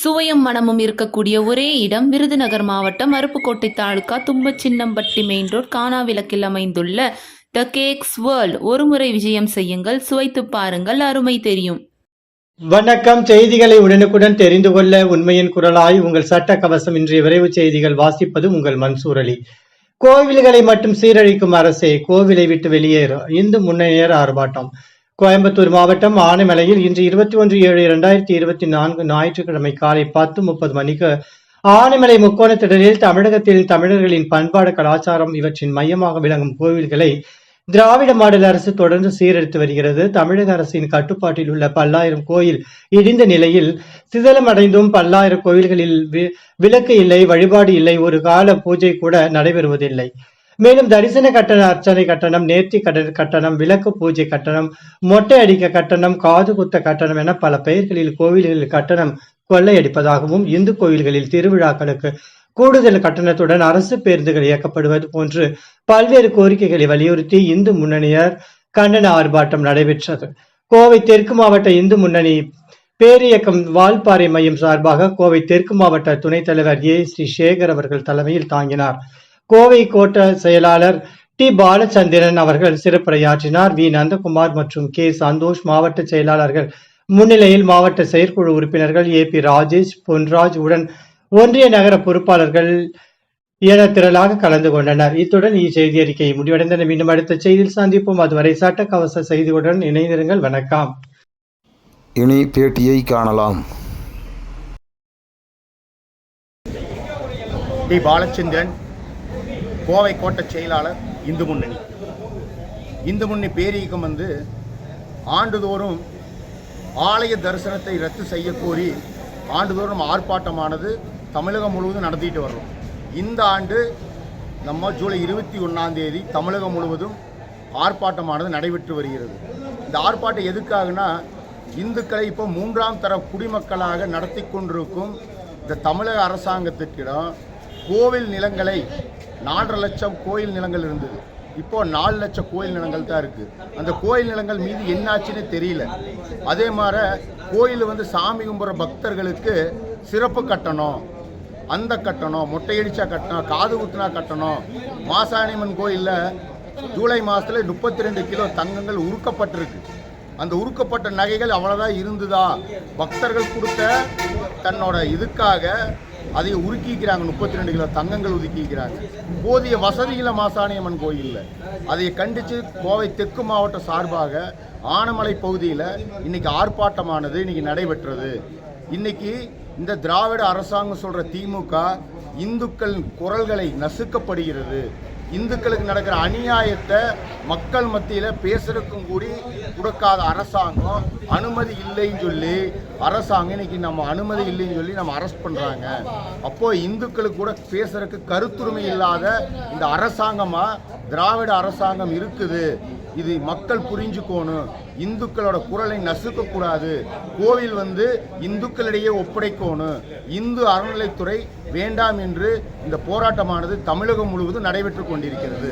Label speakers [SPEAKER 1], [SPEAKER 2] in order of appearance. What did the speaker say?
[SPEAKER 1] சுவையும் மனமும் இருக்கக்கூடிய ஒரே இடம் விருதுநகர் மாவட்டம் அருப்புக்கோட்டை தாலுகா தும்பச்சின்னம்பட்டி மெயின் ரோட் கானாவிளக்கில் அமைந்துள்ள த கேக்ஸ் வேர்ல்ட் ஒருமுறை விஜயம் செய்யுங்கள் சுவைத்து பாருங்கள் அருமை தெரியும்.
[SPEAKER 2] வணக்கம். செய்திகளை உடனுக்குடன் தெரிந்து கொள்ள உண்மையின் குரலாய் உங்கள் சட்ட கவசம் இன்றைய விரைவு செய்திகள் வாசிப்பது உங்கள் மன்சூர் அலி. கோவில்களை மட்டும் சீரழிக்கும் அரசே கோவிலை விட்டு வெளியேறும் இந்து முன்னேற ஆர்ப்பாட்டம். கோயம்புத்தூர் மாவட்டம் ஆனைமலையில் இன்று இருபத்தி ஒன்று ஏழு இரண்டாயிரத்தி இருபத்தி நான்கு ஞாயிற்றுக்கிழமை காலை பத்து முப்பது மணிக்கு ஆனைமலை முக்கோணத்திடலில் தமிழகத்தில் தமிழர்களின் பண்பாடு கலாச்சாரம் இவற்றின் மையமாக விளங்கும் கோவில்களை திராவிட மாடல் அரசு தொடர்ந்து சீரழித்து வருகிறது. தமிழக அரசின் கட்டுப்பாட்டில் உள்ள பல்லாயிரம் கோயில் இடிந்த நிலையில் சிதலமடைந்தும் பல்லாயிரம் கோயில்களில் வி- விளக்கு இல்லை வழிபாடு இல்லை ஒரு கால பூஜை கூட நடைபெறுவதில்லை. மேலும் தரிசன கட்டண அர்ச்சனை கட்டணம் நேர்த்தி கடன் கட்டணம் விளக்கு பூஜை கட்டணம் மொட்டை அடிக்க கட்டணம் காது குத்த கட்டணம் என பல பெயர்களில் கோவில்களில் கட்டணம் கொள்ளையடிப்பதாகவும் இந்து கோயில்களில் திருவிழாக்களுக்கு கூடுதல் கட்டணத்துடன் அரசு பேருந்துகள் இயக்கப்படுவது போன்று பல்வேறு கோரிக்கைகளை வலியுறுத்தி இந்து முன்னணியர் கண்டன ஆர்ப்பாட்டம் நடைபெற்றது. கோவை தெற்கு மாவட்ட இந்து முன்னணி பேரியக்கம் வால்பாறை மையம் சார்பாக கோவை தெற்கு மாவட்ட துணைத் தலைவர் ஏ. ஸ்ரீ சேகர் அவர்கள் தலைமையில் தாங்கினார். கோவை கோட்ட செயலாளர் டி பாலச்சந்திரன் அவர்கள் சிறப்புரையாற்றினார். வி. நந்தகுமார் மற்றும் கே. சந்தோஷ் மாவட்ட செயலாளர்கள். முன்னிலையில் மாவட்ட செயற்குழு உறுப்பினர்கள் ஏ. பி. ராஜேஷ் பொன்ராஜ் உடன் ஒன்றிய நகர பொறுப்பாளர்கள் என திரளாக கலந்து கொண்டனர். இத்துடன் இச்செய்தி அறிக்கை முடிவடைந்தன. மீண்டும் அடுத்த செய்தியில் சந்திப்போம். அதுவரை சட்ட கவச செய்திகளுடன் இணைந்திருங்கள். வணக்கம்.
[SPEAKER 3] இனி பேட்டியை காணலாம்.
[SPEAKER 4] டி பாலச்சந்திரன் கோவை கோட்ட செயலாளர் இந்து முன்னணி இந்து முன்னணி பேரியக்கம் வந்து ஆண்டுதோறும் ஆலய தரிசனத்தை ரத்து செய்யக்கோரி ஆண்டுதோறும் ஆர்ப்பாட்டமானது தமிழகம் முழுவதும் நடத்திட்டு வர்றோம். இந்த ஆண்டு நம்ம ஜூலை இருபத்தி ஒன்றாம் தேதி தமிழகம் முழுவதும் ஆர்ப்பாட்டமானது நடைபெற்று வருகிறது. இந்த ஆர்ப்பாட்டம் எதுக்காகனா இந்துக்களை இப்போ மூன்றாம் தர குடிமக்களாக நடத்தி கொண்டிருக்கும் இந்த தமிழக அரசாங்கத்திற்கிடம் கோவில் நிலங்களை நாலரை லட்சம் கோயில் நிலங்கள் இருந்தது. இப்போ நாலு லட்சம் கோயில் நிலங்கள் தான் இருக்குது அந்த கோயில் நிலங்கள் மீது என்னாச்சுன்னு தெரியல. அதே மாதிரி கோயில் வந்து சாமி கும்பிட்ற பக்தர்களுக்கு சிறப்பு கட்டணம். அந்த கட்டணம் மொட்டையடிச்சா கட்டணம் காது குத்துனா கட்டணம். மாசாணியம்மன் கோயிலில் ஜூலை மாதத்துல முப்பத்தி ரெண்டு கிலோ தங்கங்கள் உருக்கப்பட்டிருக்கு. அந்த உருக்கப்பட்ட நகைகள் அவ்வளோதான் இருந்ததா? பக்தர்கள் கொடுத்த தன்னோட இதுக்காக அதை உருக்கிக்கிறாங்க முப்பத்தி ரெண்டு கிலோ தங்கங்கள் ஒதுக்கிக்கிறாங்க. போதிய வசதிகளை மாசாணியம்மன் கோயிலில். அதை கண்டித்து கோவை தெற்கு மாவட்ட சார்பாக ஆனமலை பகுதியில் இன்றைக்கி ஆர்ப்பாட்டமானது இன்றைக்கி நடைபெற்றது. இன்றைக்கி இந்த திராவிட அரசாங்கம் சொல்கிற திமுக இந்துக்களின் குரல்களை நசுக்கப்படுகிறது. இந்துக்களுக்கு நடக்கிற அநியாயத்தை மக்கள் மத்தியில் பேசுறதுக்கும் கூடி கொடுக்காத அரசாங்கம் அனுமதி இல்லைன்னு சொல்லி அரசாங்கம் இன்னைக்கு நம்ம அனுமதி இல்லைன்னு சொல்லி நம்ம அரெஸ்ட் பண்ணுறாங்க அப்போது இந்துக்களுக்கு கூட பேசுறதுக்கு கருத்துரிமை இல்லாத இந்த அரசாங்கமாக திராவிட அரசாங்கம் இருக்குது. இது மக்கள் புரிஞ்சுக்கோணும். இந்துக்களோட குரலை நசுக்கக்கூடாது. கோவில் வந்து இந்துக்களிடையே ஒப்படைக்கணும். இந்து அறநிலைத்துறை வேண்டாம் என்று இந்த போராட்டமானது தமிழகம் முழுவதும் நடைபெற்று கொண்டிருக்கிறது.